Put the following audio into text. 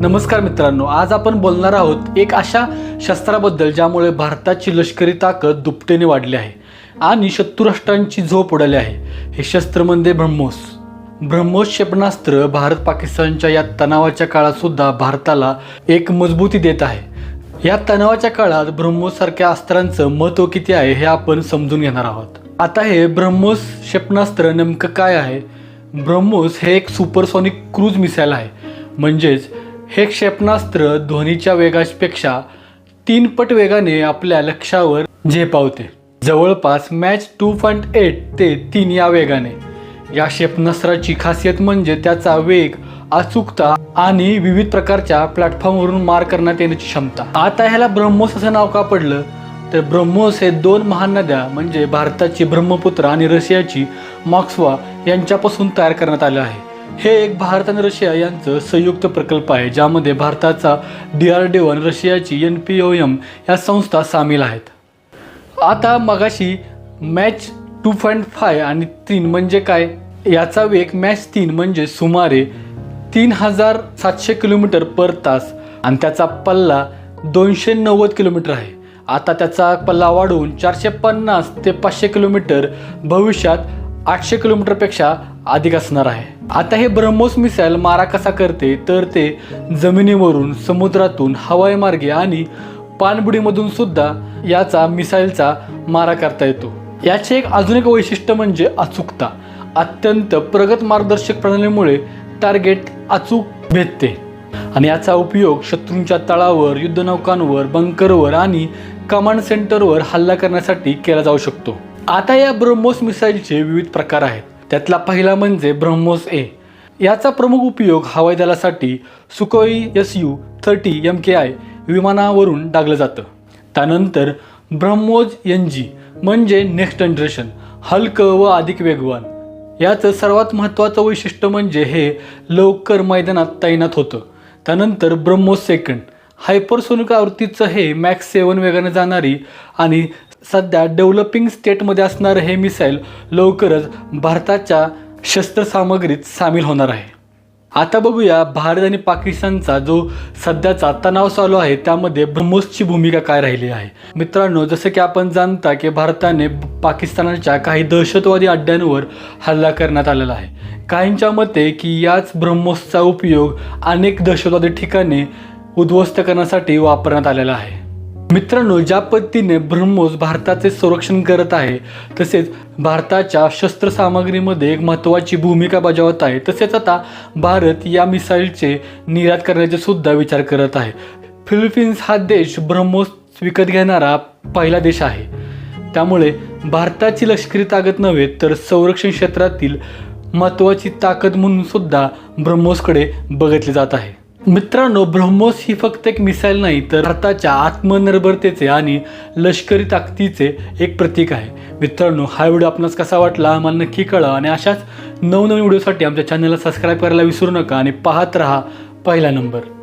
नमस्कार मित्रांनो आज आपण बोलणार आहोत एक अशा शस्त्राबद्दल ज्यामुळे भारताची लष्करी ताकद दुपटेने वाढली आहे आणि शत्रुराष्ट्रांची झोप उडाली आहे. हे शस्त्र म्हणजे ब्रह्मोस. ब्रह्मोस क्षेपणास्त्र भारत पाकिस्तानच्या या तणावाच्या काळात सुद्धा भारताला एक मजबूती देत आहे. या तणावाच्या काळात ब्रह्मोस सारख्या अस्त्रांचं महत्त्व किती आहे हे आपण समजून घेणार आहोत. आता हे ब्रह्मोस क्षेपणास्त्र नेमकं काय आहे? ब्रह्मोस हे एक सुपरसॉनिक क्रूज मिसाईल आहे. म्हणजेच हे क्षेपणास्त्र ध्वनीच्या वेगापेक्षा तीन पट वेगाने आपल्या लक्ष्यावर झेपावते. जवळपास मॅच टू पॉईंट एट ते तीन या वेगाने. या क्षेपणास्त्राची खासियत म्हणजे त्याचा वेग अचूकता आणि विविध प्रकारच्या प्लॅटफॉर्मवरून मार करण्यात येण्याची क्षमता. आता ह्याला ब्रह्मोस असं नाव का पडलं? तर ब्रह्मोस हे दोन महानद्या म्हणजे भारताची ब्रह्मपुत्र आणि रशियाची मॉक्सवा यांच्यापासून तयार करण्यात आलं आहे. हे एक भारत आणि रशिया यांचं संयुक्त प्रकल्प आहे ज्यामध्ये भारताचा डी आर डी वन रशियाची एन पी ओ एम या संस्था सामील आहेत. आता मगाशी मॅच टू पॉईंट फाय आणि तीन म्हणजे काय? याचा वेग मॅच तीन म्हणजे सुमारे तीन हजार सातशे किलोमीटर पर तास आणि त्याचा पल्ला दोनशे नव्वद किलोमीटर आहे. आता त्याचा पल्ला वाढवून चारशे पन्नास ते पाचशे किलोमीटर भविष्यात आठशे किलोमीटरपेक्षा अधिक असणार आहे. आता हे ब्रह्मोस मिसाईल मारा कसा करते तर ते जमिनीवरून समुद्रातून हवाई मार्गे आणि पाणबुडीमधून सुद्धा याचा मिसाईलचा मारा करता येतो. याचे एक अजून एक वैशिष्ट्य म्हणजे अचूकता. अत्यंत प्रगत मार्गदर्शक प्रणालीमुळे टार्गेट अचूक भेटते. आणि याचा उपयोग शत्रूंच्या तळावर युद्धनौकांवर बंकरवर आणि कमांड सेंटरवर हल्ला करण्यासाठी केला जाऊ शकतो. आता या ब्रह्मोस मिसाईलचे विविध प्रकार आहेत. त्यातला पहिला म्हणजे ब्रह्मोस ए. याचा प्रमुख उपयोग हवाई दलासाठी Sukhoi S U thirty M K I विमानावरून डागलं जातं. त्यानंतर ब्रह्मोज एन जी म्हणजे नेक्स्ट जनरेशन हलकं व अधिक वेगवान. याचं सर्वात महत्त्वाचं वैशिष्ट्य म्हणजे हे लवकर मैदानात तैनात होतं. त्यानंतर ब्रह्मोस सेकंड हायपरसोनिक आवृत्तीचं हे मॅक्स सेवन वेगाने जाणारी आणि सध्या डेव्हलपिंग स्टेटमध्ये असणारं हे मिसाईल लवकरच भारताच्या शस्त्रसामग्रीत सामील होणार आहे. आता बघूया भारत आणि पाकिस्तानचा जो सध्याचा तणाव चालू आहे त्यामध्ये ब्रह्मोसची भूमिका काय राहिली आहे? मित्रांनो जसं की आपण जाणता की भारताने पाकिस्तानाच्या काही दहशतवादी अड्ड्यांवर हल्ला करण्यात आलेला आहे. काहींच्या मते की याच ब्रह्मोसचा उपयोग अनेक दहशतवादी ठिकाणी उद्ध्वस्त करण्यासाठी वापरण्यात आलेला आहे. मित्रांनो ज्या पद्धतीने ब्रह्मोस भारताचे संरक्षण करत आहे तसेच भारताच्या शस्त्रसामग्रीमध्ये एक महत्त्वाची भूमिका बजावत आहे तसेच आता भारत या मिसाईलचे निर्यात करण्याचे सुद्धा विचार करत आहे. फिलिपिन्स हा देश ब्रह्मोस विकत घेणारा पहिला देश आहे. त्यामुळे भारताची लष्करी ताकद नव्हे तर संरक्षण क्षेत्रातील महत्त्वाची ताकद म्हणून सुद्धा ब्रह्मोसकडे बघितले जात आहे. मित्रांनो ब्रह्मोस ही फक्त एक मिसाईल नाही तर भारताच्या आत्मनिर्भरतेचे आणि लष्करी ताकदीचे एक प्रतीक आहे. मित्रांनो हा व्हिडिओ आपणास कसा वाटला आम्हाला नक्की कळा आणि अशाच नवनवीन व्हिडिओसाठी आमच्या चॅनलला सबस्क्राईब करायला विसरू नका आणि पाहत राहा पहिला नंबर